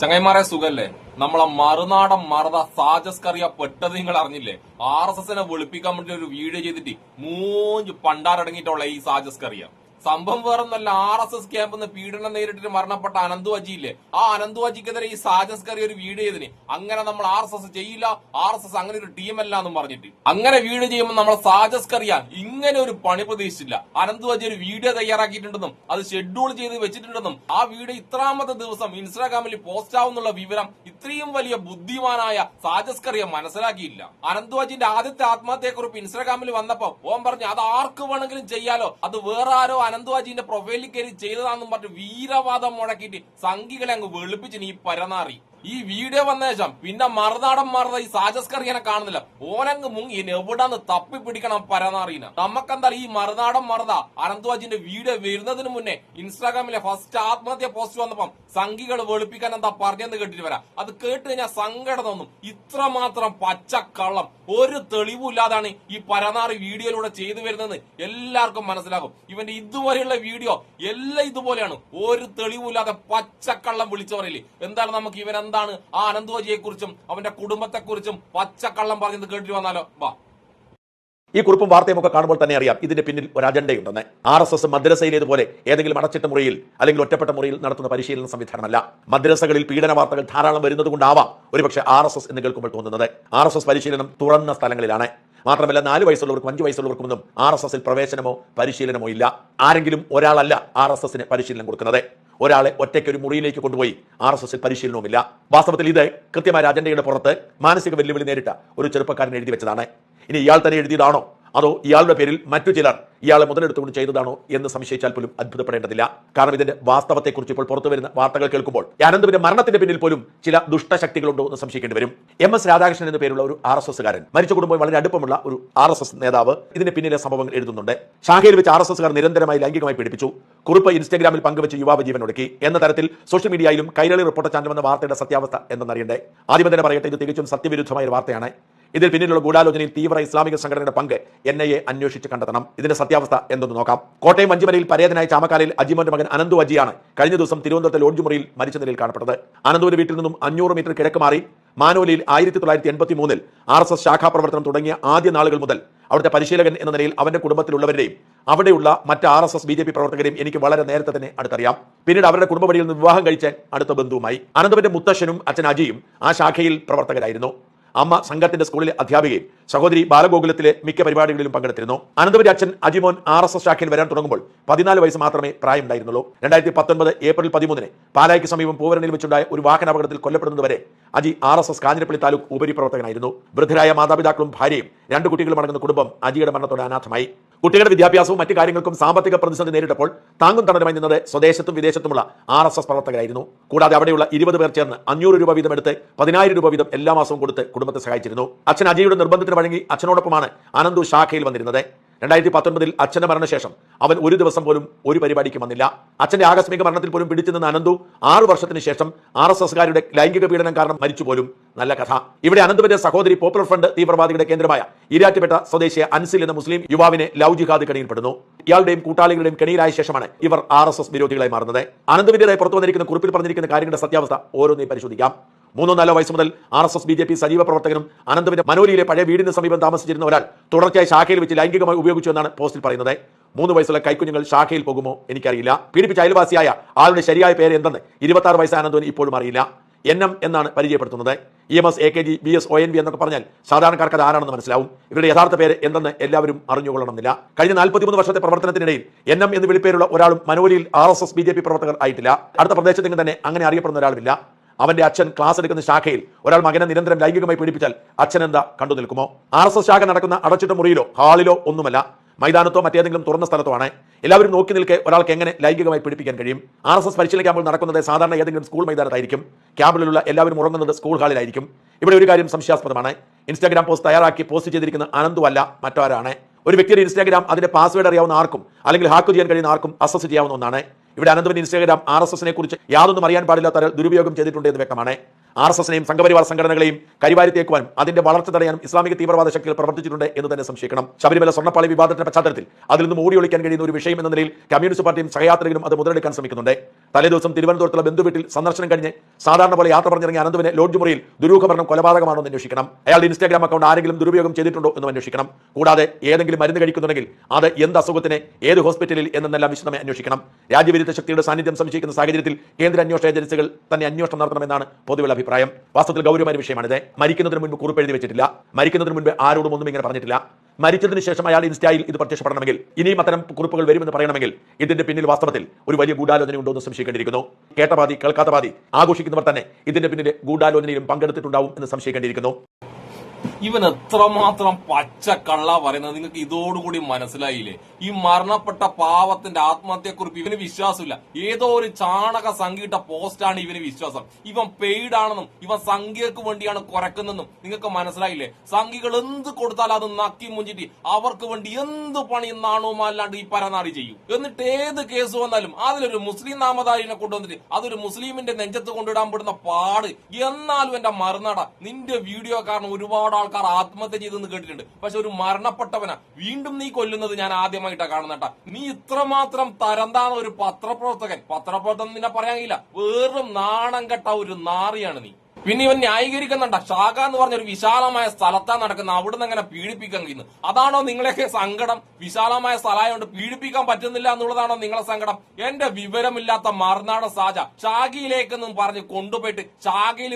ചങ്ങൈമാരെ സുഖല്ലേ? നമ്മളെ മറുനാടൻ മറുത സാജസ്കറിയ പെട്ടത് നിങ്ങൾ അറിഞ്ഞില്ലേ? ആർ എസ് എസിനെ വെളുപ്പിക്കാൻ വേണ്ടി ഒരു വീഡിയോ ചെയ്തിട്ട് മൂഞ്ച് പണ്ടാരടങ്ങിയിട്ടുള്ള ഈ സാജസ് സാജസ്കറിയ. സംഭവം വേറൊന്നല്ല ആർ എസ് എസ് ക്യാമ്പിൽ നിന്ന് പീഡനം നേരിട്ടിട്ട് മരണപ്പെട്ട അനന്തു അജിയില്ലേ? ആ അനന്തു അജിക്കെതിരെ ഈ സാജസ്കറി ഒരു വീട് ചെയ്തിന്. അങ്ങനെ നമ്മൾ ആർ എസ് എസ് ചെയ്യില്ല ആർ എസ് എസ് അങ്ങനെ ഒരു ടീമല്ല എന്നും പറഞ്ഞിട്ട്. അങ്ങനെ വീട് ചെയ്യുമ്പോൾ നമ്മൾ സാജസ് കറിയാൻ ഇങ്ങനെ ഒരു പണി പ്രതീക്ഷിച്ചില്ല. അനന്തു അജി ഒരു വീഡിയോ തയ്യാറാക്കിയിട്ടുണ്ടെന്നും അത് ഷെഡ്യൂൾ ചെയ്ത് വെച്ചിട്ടുണ്ടെന്നും ആ വീഡിയോ ഇത്രാമത്തെ ദിവസം ഇൻസ്റ്റാഗ്രാമിൽ പോസ്റ്റ് ആവുന്നുള്ള വിവരം ഇത്രയും വലിയ ബുദ്ധിമാനായ സാജസ് കറിയെ മനസ്സിലാക്കിയില്ല. അനന്തുവാജിന്റെ ആദ്യത്തെ ആത്മഹത്യയെക്കുറിപ്പ് ഇൻസ്റ്റാഗ്രാമിൽ വന്നപ്പോ ഓം പറഞ്ഞു അത് ആർക്ക് വേണമെങ്കിലും ചെയ്യാലോ അത് വേറെ ആരോ അനന്തുവാജിന്റെ പ്രൊഫൈലിൽ കയറി ചെയ്തതാണെന്നും പറഞ്ഞ് വീരവാദം മുഴക്കിയിട്ട് സംഘികളെ അങ്ങ് വെളുപ്പിച്ചിന് ഈ പരനാറി. ഈ വീഡിയോ വന്ന ശേഷം പിന്നെ മറുനാടൻ മറുത ഈ സാജസ്കറിയനെ കാണുന്നില്ല. ഓനങ്ങ് മുങ്ങി. ഇനി എവിടാന്ന് തപ്പി പിടിക്കണം പരന്നറിയില്ല നമുക്കെന്താ ഈ മറുനാടൻ മറുത അനന്ത്വാജിന്റെ വീഡിയോ വരുന്നതിന് മുന്നേ ഇൻസ്റ്റാഗ്രാമിലെ ഫസ്റ്റ് ആത്മഹത്യ പോസ്റ്റ് വന്നപ്പം സംഘികൾ വെളുപ്പിക്കാൻ എന്താ പറഞ്ഞെന്ന് കേട്ടിട്ട് വരാം. അത് കേട്ട് കഴിഞ്ഞാൽ സങ്കടം തോന്നും. ഇത്രമാത്രം പച്ചക്കള്ളം. ഒരു തെളിവില്ലാതാണ് ഈ പരനാറി വീഡിയോയിലൂടെ ചെയ്തു വരുന്നതെന്ന് എല്ലാവർക്കും മനസ്സിലാകും. ഇവന്റെ ഇതുവരെയുള്ള വീഡിയോ എല്ലാം ഇതുപോലെയാണ്. ഒരു തെളിവില്ലാതെ പച്ചക്കള്ളം വിളിച്ചു പറയില്ലേ എന്താണ് നമുക്ക് ഇവൻ എന്താണ് ആ അനന്തോജിയെക്കുറിച്ചും അവന്റെ കുടുംബത്തെ കുറിച്ചും പച്ചക്കള്ളം പറഞ്ഞത് കേട്ടിട്ട് വന്നാലോ? വാ. ഈ കുറിപ്പും വാർത്തയും ഒക്കെ കാണുമ്പോൾ തന്നെ അറിയാം ഇതിന്റെ പിന്നിൽ ഒരു അജണ്ടയുണ്ടെന്ന്. ആർ എസ് എസ് മദ്രസയിലേതുപോലെ ഏതെങ്കിലും അടച്ചിട്ട മുറിയിൽ അല്ലെങ്കിൽ ഒറ്റപ്പെട്ട മുറിയിൽ നടത്തുന്ന പരിശീലന സംവിധാനമല്ല. മദ്രസകളിൽ പീഡന വാർത്തകൾ ധാരാളം വരുന്നത് കൊണ്ടാവാം ഒരുപക്ഷെ ആർ എസ് എസ് എന്ന് കേൾക്കുമ്പോൾ തോന്നുന്നത്. ആർ എസ് എസ് പരിശീലനം തുറന്ന സ്ഥലങ്ങളിലാണ്. മാത്രമല്ല നാല് വയസ്സുള്ളവർക്കും അഞ്ച് വയസ്സുള്ളവർക്കൊന്നും ആർ എസ് എസിൽ പ്രവേശനമോ പരിശീലനമോ ഇല്ല. ആരെങ്കിലും ഒരാളല്ല ആർ എസ് എസിന് പരിശീലനം കൊടുക്കുന്നത്. ഒരാളെ ഒറ്റയ്ക്ക് ഒരു മുറിയിലേക്ക് കൊണ്ടുപോയി ആർ എസ് എസിൽ പരിശീലനവുമില്ല. വാസ്തവത്തിൽ ഇത് കൃത്യമായ അജണ്ടയുടെ പുറത്ത് മാനസിക വെല്ലുവിളി നേരിട്ട ഒരു ചെറുപ്പക്കാരൻ എഴുതി വെച്ചതാണ്. ഇനി ഇയാൾ തന്നെ എഴുതിയതാണോ? അതോ ഇയാളുടെ പേരിൽ മറ്റു ചിലർ ഇയാളെ മുതലെടുത്തുകൊണ്ട് ചെയ്തതാണോ എന്ന് സംശയിച്ചാൽ പോലും അത്ഭുതപ്പെടേണ്ടതില്ല. കാരണം ഇതിന്റെ വാസ്തവത്തെക്കുറിച്ച് ഇപ്പോൾ പുറത്തു വരുന്ന വാർത്തകൾ കേൾക്കുമ്പോൾ ആനന്ദപുരം മരണത്തിന്റെ പിന്നിൽ പോലും ചില ദുഷ്ടശക്തികളുണ്ടോ എന്ന് സംശയിക്കേണ്ടി വരും. എം എസ് രാധാകൃഷ്ണൻ എന്ന പേരുള്ള ഒരു ആർ എസ് എസ്സുകാരൻ മരിച്ച കുടുംബം വളരെ അടുപ്പമുള്ള ഒരു ആർ എസ് എസ് നേതാവ് ഇതിന്റെ പിന്നിലെ സംഭവങ്ങൾ എഴുതുന്നുണ്ട്. ശാഖയിൽ വെച്ച് ആർ എസ് എസ്സുകാർ നിരന്തരമായി ലൈംഗികമായി പീഡിപ്പിച്ചു. കുറിപ്പ് ഇൻസ്റ്റാഗ്രാമിൽ പങ്കുവച്ച് യുവാവ് ജീവൻ ഒടുക്കി. എന്ന തരത്തിൽ സോഷ്യൽ മീഡിയയിലും കൈരളി റിപ്പോർട്ടർ ചാനൽ വന്ന വാർത്തയുടെ സത്യാവസ്ഥ എന്തെന്നറിയണ്ടേ? ആദ്യം തന്നെ പറയട്ടെ ഇത് തികച്ചും സത്യവിരുദ്ധമായ വാർത്തയാണ്. ഇതിൽ പിന്നിലുള്ള ഗൂഢാലോചനയിൽ തീവ്ര ഇസ്ലാമിക സംഘടനയുടെ പങ്ക് എൻ ഐ എ അന്വേഷിച്ച് കണ്ടെത്തണം. ഇതിന്റെ സത്യാവസ്ഥ എന്തെന്ന് നോക്കാം. കോട്ടയം അഞ്ചുമലയിൽ പരേതനായ ചാമക്കാലയിൽ അജിമോന്റെ മകൻ അനന്തു അജിയാണ് കഴിഞ്ഞ ദിവസം തിരുവനന്തപുരത്തെ ലോഡ്ജ് മുറിയിൽ മരിച്ച നിലയിൽ കാണപ്പെട്ടത്. അനന്തുവിന്റെ വീട്ടിൽ നിന്നും അഞ്ഞൂറ് മീറ്റർ കിഴക്ക് മാറി മാനോലിയിൽ ആയിരത്തി തൊള്ളായിരത്തി എൺപത്തി മൂന്നിൽ ആർ എസ് എസ് ശാഖാ പ്രവർത്തനം തുടങ്ങിയ ആദ്യ നാളുകൾ മുതൽ അവിടുത്തെ പരിശീലകൻ എന്ന നിലയിൽ അവന്റെ കുടുംബത്തിലുള്ളവരെയും അവിടെയുള്ള മറ്റ് R S S B J P പ്രവർത്തകരെയും എനിക്ക് വളരെ നേരത്തെ തന്നെ അടുത്തറിയാം. പിന്നീട് അവരുടെ കുടുംബവഴിയിൽ നിന്ന് വിവാഹം കഴിച്ച് അടുത്ത ബന്ധുവുമായി അനന്തപന്റെ മുത്തശ്ശനും അച്ഛൻ അജിയും ആ ശാഖയിൽ പ്രവർത്തകരായിരുന്നു. അമ്മ സംഘത്തിന്റെ സ്കൂളിലെ അധ്യാപികയും സഹോദരി ബാലഗോകുലത്തിലെ മിക്ക പരിപാടികളിലും പങ്കെടുത്തിരുന്നു. അനന്തപുരി അച്ഛൻ അജിമോൻ ആർ എസ് എസ് ശാഖയിൽ വരാൻ തുടങ്ങുമ്പോൾ പതിനാല് വയസ്സ് മാത്രമേ പ്രായമുണ്ടായിരുന്നുള്ളൂ. രണ്ടായിരത്തി പത്തൊൻപത് ഏപ്രിൽ പതിമൂന്നിന് പാലായ്ക്ക് സമീപം പൂവരനിൽ വെച്ചുണ്ടായ ഒരു വാഹനാപകടത്തിൽ കൊല്ലപ്പെടുന്നതുവരെ Aji R S S Kanjirappally taluk ഉപരിപ്രവർത്തകനായിരുന്നു. വൃദ്ധരായ മാതാപിതാക്കളും ഭാര്യയും രണ്ട് കുട്ടികളും അടങ്ങുന്ന കുടുംബം അജിയുടെ മരണത്തോടെ അനാഥമായി. കുട്ടികളുടെ വിദ്യാഭ്യാസവും മറ്റു കാര്യങ്ങൾക്കും സാമ്പത്തിക പ്രതിസന്ധി നേരിട്ടപ്പോൾ താങ്ങും തണലുമായി നിന്നത് സ്വദേശത്തും വിദേശത്തുമുള്ള ആർ എസ് എസ് പ്രവർത്തകരായിരുന്നു. കൂടാതെ അവിടെയുള്ള ഇരുപത് പേർ ചേർന്ന് അഞ്ഞൂറ് രൂപ വീതം എടുത്ത് പതിനായിരം രൂപ വീതം എല്ലാ മാസവും കൊടുത്ത് കുടുംബത്തെ സഹായിച്ചിരുന്നു. അച്ഛൻ അജയുടെ നിർബന്ധത്തിന് വഴങ്ങി അച്ഛനോടൊപ്പമാണ് അനന്തു ശാഖയിൽ വന്നിരുന്നത്. രണ്ടായിരത്തി പത്തൊൻപതിൽ അച്ഛന്റെ മരണശേഷം അവൻ ഒരു ദിവസം പോലും ഒരു പരിപാടിക്ക് വന്നില്ല. അച്ഛന്റെ ആകസ്മിക മരണത്തിൽ പോലും പിടിച്ചു നിന്ന അനന്തു ആറു വർഷത്തിന് ശേഷം ആർ എസ് എസ്കാരുടെ ലൈംഗിക പീഡനം കാരണം മരിച്ചു പോലും നല്ല കഥ. ഇവിടെ അനന്തുവിന്റെ സഹോദരി പോപ്പുലർ ഫ്രണ്ട് തീവ്രവാദികളുടെ കേന്ദ്രമായ ഇരാറ്റുപേട്ട സ്വദേശിയ അൻസിൽ എന്ന മുസ്ലിം യുവാവിനെ ലവ് ജിഹാദ് കെണിയിൽപ്പെടുന്നു. ഇയാളുടെയും കൂട്ടാളികളുടെയും കെണിയിലായ ശേഷമാണ് ഇവർ ആർ എസ് എസ് വിരോധികളായി മാറുന്നത്. അനന്തപുരതായി പുറത്തു വന്നിരിക്കുന്ന കുറിപ്പിൽ പറഞ്ഞിരിക്കുന്ന കാര്യങ്ങളുടെ സത്യാവസ്ഥ ഓരോന്നേ പരിശോധിക്കാം. മൂന്നോ നാലോ വയസ്സ് മുതൽ R S S B J P സജീവ പ്രവർത്തകനും അനന്തപുരം മനോലിയിലെ പഴയ വീടിന് സമീപം താമസിച്ചിരുന്ന ഒരാൾ തുടർച്ചയായി ശാഖയിൽ വെച്ച് ലൈംഗികമായി ഉപയോഗിച്ചു എന്നാണ് പോസ്റ്റിൽ പറയുന്നത്. മൂന്ന് വയസ്സുള്ള കൈക്കുഞ്ഞുങ്ങൾ ശാഖയിൽ പോകുമോ എനിക്കറിയില്ല. പീഡിപ്പിച്ച അയൽവാസിയായ ആളുടെ ശരിയായ പേര് എന്തെന്ന് ഇരുപത്തി ആറ് വയസ്സായ അനന്തോന് ഇപ്പോഴും അറിയില്ല. എൻ എം എന്നാണ് പരിചയപ്പെടുത്തുന്നത്. E M S A K G B S O N B എന്നൊക്കെ പറഞ്ഞാൽ സാധാരണക്കാർക്ക് അത് ആരാണെന്ന് മനസ്സിലാവും. ഇവരുടെ യഥാർത്ഥ പേര് എന്തെന്ന് എല്ലാവരും അറിഞ്ഞുകൊള്ളണമെന്നില്ല. കഴിഞ്ഞ നാൽപ്പത്തിമൂന്ന് വർഷത്തെ പ്രവർത്തനത്തിനിടയിൽ എൻ എം എന്ന് വിളിപ്പേരുള്ള ഒരാളും മനോലിയിൽ R S S B J P പ്രവർത്തകർ ആയിട്ടില്ല. അടുത്ത പ്രദേശത്തെങ്കിലും തന്നെ അങ്ങനെ അറിയപ്പെടുന്ന ഒരാളുമില്ല. അവന്റെ അച്ഛൻ ക്ലാസ് എടുക്കുന്ന ശാഖയിൽ ഒരാൾ മകനെ നിരന്തരം ലൈംഗികമായി പീഡിപ്പിച്ചാൽ അച്ഛൻ എന്താ കണ്ടു നിൽക്കുമോ? ആർ എസ് എസ് ശാഖ നടക്കുന്ന അടച്ചിട്ട മുറിയിലോ ഹാളിലോ ഒന്നുമല്ല. മൈതാനത്തോ മറ്റേതെങ്കിലും തുറന്ന സ്ഥലത്തോ ആണ് എല്ലാവരും നോക്കി നിൽക്കെ ഒരാൾക്ക് എങ്ങനെ ലൈംഗികമായി പിടിപ്പിക്കാൻ കഴിയും? ആർ എസ് എസ് പരിശീലന ക്യാമ്പിൽ നടക്കുന്നത് സാധാരണ ഏതെങ്കിലും സ്കൂൾ മൈതാനത്തായിരിക്കും. ക്യാമ്പിലുള്ള എല്ലാവരും ഉറങ്ങുന്നത് സ്കൂൾ ഹാളിലായിരിക്കും. ഇവിടെ ഒരു കാര്യം സംശയാസ്പദമാണ്. ഇൻസ്റ്റാഗ്രാം പോസ്റ്റ് തയ്യാറാക്കി പോസ്റ്റ് ചെയ്തിരിക്കുന്ന അനന്തു അല്ല മറ്റാരാണ്? ഒരു വ്യക്തിയുടെ ഇൻസ്റ്റാഗ്രാം അതിന്റെ പാസ്വേഡ് അറിയാവുന്ന ആർക്കും അല്ലെങ്കിൽ ഹാക്ക് ചെയ്യാൻ കഴിയുന്ന ആർക്കും അസസ് ചെയ്യാവുന്ന ഒന്നാണ്. ഇവിടെ അനന്തപുരം ഇൻസ്റ്റാഗ്രാം ആർ എസ് എസിനെ കുറിച്ച് യാതൊന്നും അറിയാൻ പാടില്ലാത്ത ദുരുപയോഗം ചെയ്തിട്ടുണ്ട് എന്ന് വ്യക്തമാണ്. ആർ എസ് എസിനെയും സംഘപരിവാർ സംഘടനകളെയും കരിവാരിത്തേക്കുവാനും അതിന്റെ വളർച്ച തടയാനും ഇസ്ലാമിക തീവ്രവാദ ശക്തികൾ പ്രവർത്തിച്ചിട്ടുണ്ട് എന്ന് തന്നെ സംശയിക്കണം. ശബരിമല സ്വർണപ്പാളി വിവാദത്തിന്റെ പശ്ചാത്തലത്തിൽ അതിൽ നിന്നും ഓടിയൊളിക്കാൻ കഴിയുന്ന ഒരു വിഷയം എന്ന നിലയിൽ കമ്മ്യൂണിസ്റ്റ് പാർട്ടിയും സഹയാത്രികരും അത് മുതലെടുക്കാൻ ശ്രമിക്കുന്നുണ്ട്. തലേദിവസം തിരുവനന്തപുരത്തുള്ള ബന്ധുവീട്ടിൽ സന്ദർശനം കഴിഞ്ഞ് സാധാരണ പോലെ യാത്ര പറഞ്ഞിറങ്ങിയ അനന്തുവിനെ ലോഡ്ജ് മുറിയിൽ ദുരൂഹമരണം കൊലപാതകമാണോ എന്ന് അന്വേഷിക്കണം. അയാളുടെ ഇൻസ്റ്റാഗ്രാം അക്കൗണ്ട് ആരെങ്കിലും ദുരുപയോഗം ചെയ്തിട്ടുണ്ടോ എന്ന് അന്വേഷിക്കണം. കൂടാതെ ഏതെങ്കിലും മരുന്ന് കഴിക്കുന്നുണ്ടെങ്കിൽ അത് എന്ത് അസുഖത്തിന് ഏത് ഹോസ്പിറ്റലിൽ എന്നെല്ലാം വിശദമായി അന്വേഷിക്കണം. രാജ്യവിരുദ്ധ ശക്തിയുടെ സാന്നിധ്യം സംശയിക്കുന്ന സാഹചര്യത്തിൽ കേന്ദ്ര അന്വേഷണ ഏജൻസികൾ തന്നെ അന്വേഷണം നടത്തണമെന്നാണ് പൊതുവെയുള്ള അഭിപ്രായം. വാസ്തവത്തിൽ ഗൗരവമായ വിഷയമാണിത്. മരിക്കുന്നതിന് മുൻപ് കുറിപ്പ് എഴുതി വെച്ചിട്ടില്ല. മരിക്കുന്നതിന് മുൻപ് ആരോടും ഒന്നും ഇങ്ങനെ പറഞ്ഞിട്ടില്ല. മരിച്ചതിന് ശേഷം അയാൾ ഇൻസ്റ്റായിൽ ഇത് പ്രത്യക്ഷപ്പെടണമെങ്കിൽ ഇനിയും അത്തരം കുറിപ്പുകൾ വരുമെന്ന് പറയണമെങ്കിൽ ഇതിന്റെ പിന്നിൽ വാസ്തവത്തിൽ ഒരു വലിയ ഗൂഢാലോചന ഉണ്ടോ എന്ന് സംശയിക്കേണ്ടിയിരിക്കുന്നു. കേട്ട പാതി കേൾക്കാത്ത പാതി ആഘോഷിക്കുന്നവർ തന്നെ ഇതിന്റെ പിന്നിലെ ഗൂഢാലോചനയിലും പങ്കെടുത്തിട്ടുണ്ടാവും എന്ന് സംശയിക്കേണ്ടിയിരിക്കുന്നു. ഇവൻ എത്രമാത്രം പച്ച കള്ള പറയുന്നത് നിങ്ങൾക്ക് ഇതോടുകൂടി മനസ്സിലായില്ലേ? ഈ മരണപ്പെട്ട പാവത്തിന്റെ ആത്മഹത്യയെക്കുറിപ്പ് ഇവന് വിശ്വാസമില്ല. ഏതോ ഒരു ചാണക സംഗീട്ട പോസ്റ്റാണ് ഇവന് വിശ്വാസം. ഇവൻ പെയ്ഡ് ആണെന്നും ഇവൻ സംഖ്യക്ക് വേണ്ടിയാണ് കുറക്കുന്നതെന്നും നിങ്ങൾക്ക് മനസ്സിലായില്ലേ? സംഘികൾ എന്ത് കൊടുത്താൽ അത് നക്കി മുഞ്ചിട്ട് അവർക്ക് വേണ്ടി എന്ത് പണി നാണോ അല്ലാണ്ട് ഈ പരനാടി ചെയ്യും. എന്നിട്ട് ഏത് കേസ് വന്നാലും അതിലൊരു മുസ്ലിം നാമധാരിനെ കൊണ്ടുവന്നിട്ട് അതൊരു മുസ്ലിമിന്റെ നെഞ്ചത്ത് കൊണ്ടിടാൻ പെടുന്ന പാട്. എന്നാലും എന്റെ മറുനട നിന്റെ വീഡിയോ കാരണം ഒരുപാട് ആൾക്കാർ ആത്മഹത്യ ചെയ്തെന്ന് കേട്ടിട്ടുണ്ട്. പക്ഷെ ഒരു മരണപ്പെട്ടവനാ. വീണ്ടും നീ കൊല്ലുന്നത് ഞാൻ ആദ്യമായിട്ടാ കാണുന്നട്ട നീ ഇത്രമാത്രം തരന്താണ് ഒരു പത്രപ്രവർത്തകൻ. പത്രപ്രവർത്തകൻ നിന്നെ പറയാനില്ല വെറും നാണം കെട്ട ഒരു നാറിയാണ് നീ. പിന്നെ ഇവൻ ന്യായീകരിക്കുന്നുണ്ട്. ഷാഖ എന്ന് പറഞ്ഞ ഒരു വിശാലമായ സ്ഥലത്താണ് നടക്കുന്നത് അവിടുന്ന് അങ്ങനെ പീഡിപ്പിക്കാൻ കഴിയുന്നു? അതാണോ നിങ്ങളെയൊക്കെ സങ്കടം? വിശാലമായ സ്ഥലമായതുകൊണ്ട് പീഡിപ്പിക്കാൻ പറ്റുന്നില്ല എന്നുള്ളതാണോ നിങ്ങളെ സങ്കടം? എന്റെ വിവരമില്ലാത്ത മറുനാട് സാജ ശാഖയിലേക്കെന്നും പറഞ്ഞ് കൊണ്ടുപോയിട്ട്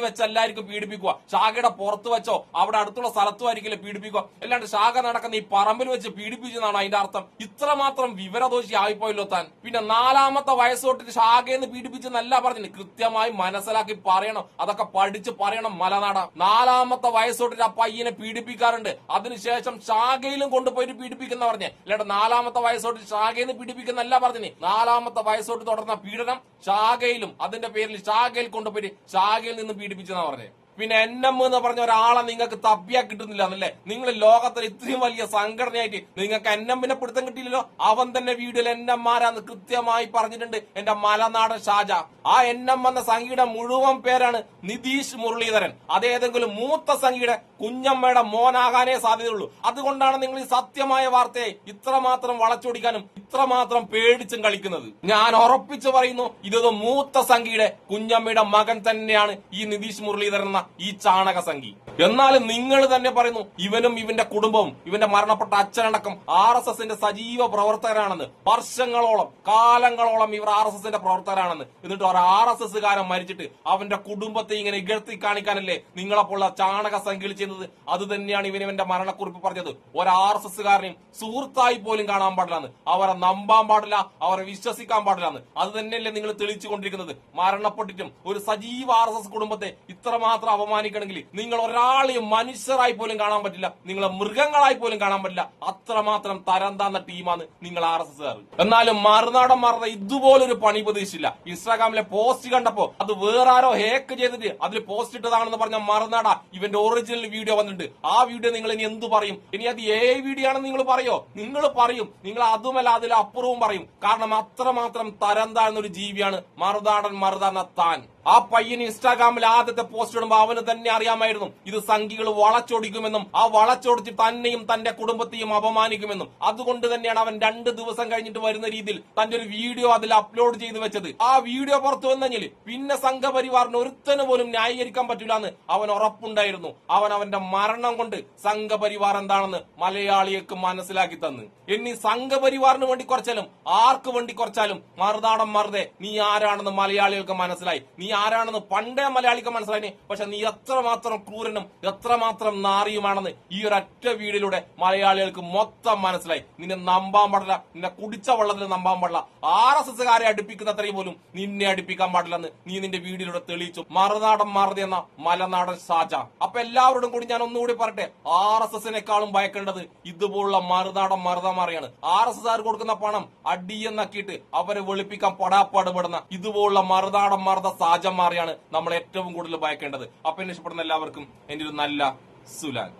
വെച്ച് എല്ലാവർക്കും പീഡിപ്പിക്കുക. ശാഖയുടെ പുറത്ത് വെച്ചോ അവിടെ അടുത്തുള്ള സ്ഥലത്തും ആയിരിക്കില്ല പീഡിപ്പിക്കുക? അല്ലാണ്ട് ശാഖ നടക്കുന്ന ഈ പറമ്പിൽ വെച്ച് പീഡിപ്പിച്ചെന്നാണ് അതിന്റെ അർത്ഥം? ഇത്രമാത്രം വിവരദോഷി ആയിപ്പോയല്ലോ താൻ. പിന്നെ നാലാമത്തെ വയസ്സ് തൊട്ടിട്ട് ഷാഗയെന്ന് പീഡിപ്പിച്ചെന്നല്ല പറഞ്ഞു കൃത്യമായി മനസ്സിലാക്കി പറയണം. അതൊക്കെ പഠിച്ച് പറയണം മലനാട. നാലാമത്തെ വയസ്സോട്ടിട്ട് ആ പയ്യനെ പീഡിപ്പിക്കാറുണ്ട്. അതിനുശേഷം ശാഖയിലും കൊണ്ടുപോയിട്ട് പീഡിപ്പിക്കുന്ന പറഞ്ഞ്. അല്ലാണ്ട് നാലാമത്തെ വയസ്സോട്ട് ശാഖയിൽ നിന്ന് പീഡിപ്പിക്കുന്നല്ല പറഞ്ഞു നാലാമത്തെ വയസ്സോട്ട് തുടർന്ന പീഡനം ശാഖയിലും അതിന്റെ പേരിൽ ശാഖയിൽ കൊണ്ടുപോയിട്ട് ശാഖയിൽ നിന്ന് പീഡിപ്പിച്ചെന്നാ പറഞ്ഞേ. പിന്നെ എൻ എം എന്ന് പറഞ്ഞ ഒരാളെ നിങ്ങൾക്ക് തപ്പിയാ കിട്ടുന്നില്ല എന്നല്ലേ നിങ്ങൾ ലോകത്തിൽ ഇത്രയും വലിയ സംഘടനയായിട്ട് നിങ്ങൾക്ക് എൻ എമ്മിനെ പിടുത്തം കിട്ടിയില്ലല്ലോ? അവൻ തന്നെ വീഡിയോയിൽ എൻ എം കൃത്യമായി പറഞ്ഞിട്ടുണ്ട്. എന്റെ മലനാടൻ ഷാജ. ആ എൻ എം എന്ന സംഖ്യയുടെ മുഴുവൻ പേരാണ് നിതീഷ് മുരളീധരൻ. അതേതെങ്കിലും മൂത്ത സംഖ്യയുടെ കുഞ്ഞമ്മയുടെ മോനാകാനേ സാധ്യതയുള്ളൂ. അതുകൊണ്ടാണ് നിങ്ങൾ ഈ സത്യമായ വാർത്തയെ ഇത്രമാത്രം വളച്ചൊടിക്കാനും ഇത്രമാത്രം പേടിച്ചും കളിക്കുന്നത്. ഞാൻ ഉറപ്പിച്ചു പറയുന്നു ഇതൊരു മൂത്ത സംഖ്യയുടെ കുഞ്ഞമ്മയുടെ മകൻ തന്നെയാണ് ഈ നിതീഷ് മുരളീധരൻ എന്ന ഈ ചാണക സംഖ്യ. എന്നാലും നിങ്ങൾ തന്നെ പറയുന്നു ഇവനും ഇവന്റെ കുടുംബവും ഇവന്റെ മരണപ്പെട്ട അച്ഛനടക്കം ആർ എസ് എസിന്റെ സജീവ പ്രവർത്തകരാണെന്ന്. വർഷങ്ങളോളം കാലങ്ങളോളം ഇവർ ആർ എസ് എസിന്റെ പ്രവർത്തകരാണെന്ന്. എന്നിട്ട് ഒരു ആർ എസ് എസ്സുകാരൻ മരിച്ചിട്ട് അവന്റെ കുടുംബത്തെ ഇങ്ങനെ ഇകഴ്ത്തി കാണിക്കാനല്ലേ നിങ്ങളെപ്പോലുള്ള ചാണക സംഖ്യയിൽ ചെയ്യുന്നത് അത് തന്നെയാണ് ഇവൻ ഇവന്റെ മരണക്കുറിപ്പ് പറഞ്ഞത്. ഒരു ആർ എസ് എസ്സുകാരനെയും സുഹൃത്തായി പോലും കാണാൻ പാടില്ലാന്ന്. അവരെ നമ്പാൻ പാടില്ല അവരെ വിശ്വസിക്കാൻ പാടില്ലാന്ന് അത് തന്നെയല്ലേ നിങ്ങൾ തെളിച്ചു കൊണ്ടിരിക്കുന്നത് മരണപ്പെട്ടിട്ടും ഒരു സജീവ ആർ എസ് എസ് കുടുംബത്തെ ഇത്രമാത്രം അപമാനിക്കണമെങ്കിൽ നിങ്ങൾ ഒരാളെയും മനുഷ്യരായി പോലും കാണാൻ പറ്റില്ല. നിങ്ങളെ മൃഗങ്ങളായി പോലും കാണാൻ പറ്റില്ല. അത്രമാത്രം തരം താന്ന ടീമാണ് നിങ്ങൾ ആർ എസ് എസ് എന്നാലും മറുനാടൻ മറന്ന ഇതുപോലൊരു പണി പ്രതീക്ഷിച്ചില്ല ഇൻസ്റ്റാഗ്രാമിലെ പോസ്റ്റ് കണ്ടപ്പോ അത് വേറാരോ ഹേക്ക് ചെയ്തിട്ട് അതിൽ പോസ്റ്റ് ഇട്ടതാണെന്ന് പറഞ്ഞ മറുനാട ഇവന്റെ ഒറിജിനൽ വീഡിയോ വന്നിട്ടുണ്ട്. ആ വീഡിയോ നിങ്ങൾ ഇനി എന്ത് പറയും? ഇനി അത് ഏ വീഡിയോ ആണെന്ന് നിങ്ങൾ പറയോ? നിങ്ങൾ പറയും. നിങ്ങൾ അതുമല്ല അതിൽ അപ്പുറവും പറയും. കാരണം അത്രമാത്രം തരം താഴ്ന്ന ഒരു ജീവിയാണ് മറുതാടൻ മറുതാടന താൻ ആ പയ്യൻ ഇൻസ്റ്റാഗ്രാമിൽ ആദ്യത്തെ പോസ്റ്റ് ഇടുമ്പോൾ അവന് തന്നെ അറിയാമായിരുന്നു. ഇത് സംഘികൾ വളച്ചൊടിക്കുമെന്നും ആ വളച്ചൊടിച്ച് തന്നെയും തന്റെ കുടുംബത്തെയും അപമാനിക്കുമെന്നും. അതുകൊണ്ട് തന്നെയാണ് അവൻ രണ്ട് ദിവസം കഴിഞ്ഞിട്ട് വരുന്ന രീതിയിൽ തന്റെ ഒരു വീഡിയോ അതിൽ അപ്ലോഡ് ചെയ്തു വെച്ചത്. ആ വീഡിയോ പുറത്തു വന്നെങ്കിൽ പിന്നെ സംഘപരിവാറിന് ഒരുത്തന് പോലും ന്യായീകരിക്കാൻ പറ്റില്ല എന്ന് അവൻ ഉറപ്പുണ്ടായിരുന്നു. അവൻ അവന്റെ മരണം കൊണ്ട് സംഘപരിവാർ എന്താണെന്ന് മലയാളികൾക്ക് മനസ്സിലാക്കി തന്ന്. ഇനി സംഘപരിവാറിന് വേണ്ടി കുറച്ചാലും ആർക്ക് വേണ്ടി കുറച്ചാലും മറുനാടൻ മറുതെ നീ ആരാണെന്ന് മലയാളികൾക്ക് മനസ്സിലായി. നീ ആരാണെന്ന് പണ്ടേ മലയാളിക്ക് മനസ്സിലായി പക്ഷെ നീ എത്രമാത്രം ക്രൂരനും എത്രമാത്രം നാറിയുമാണെന്ന് ഈ ഒരൊറ്റ വീടിലൂടെ മലയാളികൾക്ക് മൊത്തം മനസ്സിലായി. നിന്നെ നമ്പാൻ പാടില്ല നിന്നെ കുടിച്ച വെള്ളത്തിൽ നമ്പാൻ പാടില്ല. ആർ എസ് എസ്സുകാരെ അടുപ്പിക്കുന്ന അത്രയും പോലും നിന്നെ അടുപ്പിക്കാൻ പാടില്ലെന്ന് നീ നിന്റെ വീടിലൂടെ തെളിയിച്ചു. മറുനാടൻ മറുതി എന്ന മലനാടൻ സാജ അപ്പൊ എല്ലാവരോടും കൂടി ഞാൻ ഒന്നുകൂടി പറട്ടെ ആർ എസ് എസിനേക്കാളും ഭയക്കേണ്ടത് ഇതുപോലുള്ള മറുനാടൻ മറുതമാറിയാണ് ആർ എസ് എസ് കൊടുക്കുന്ന പണം അടിയെന്നാക്കിയിട്ട് അവരെ വെളുപ്പിക്കാൻ പടാപ്പാടുപെടുന്ന ഇതുപോലുള്ള മറുനാടൻ മറുത സാജന്മാരെയാണ് നമ്മൾ ഏറ്റവും കൂടുതൽ ഭയക്കേണ്ടത്. അപ്പൊ ഇഷ്ടപ്പെടുന്ന എല്ലാവർക്കും എന്റെ ഒരു നല്ല സുലാൻ.